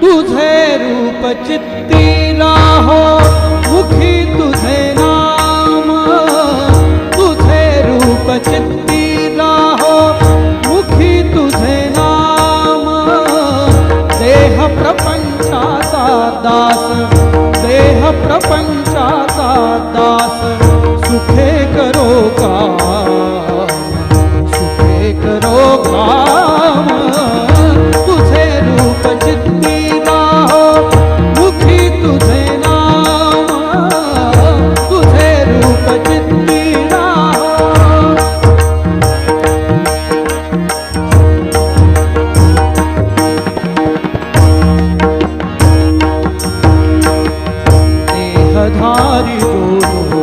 तुझे रूप चित्ती हो, मुखी तुझे नाम। तुझे रूप चित्ती हो, मुखी तुझे नाम। देह प्रपंचाचा दास, देह प्रपंचाचा दास, सुखे करो का सधारी जोड़ो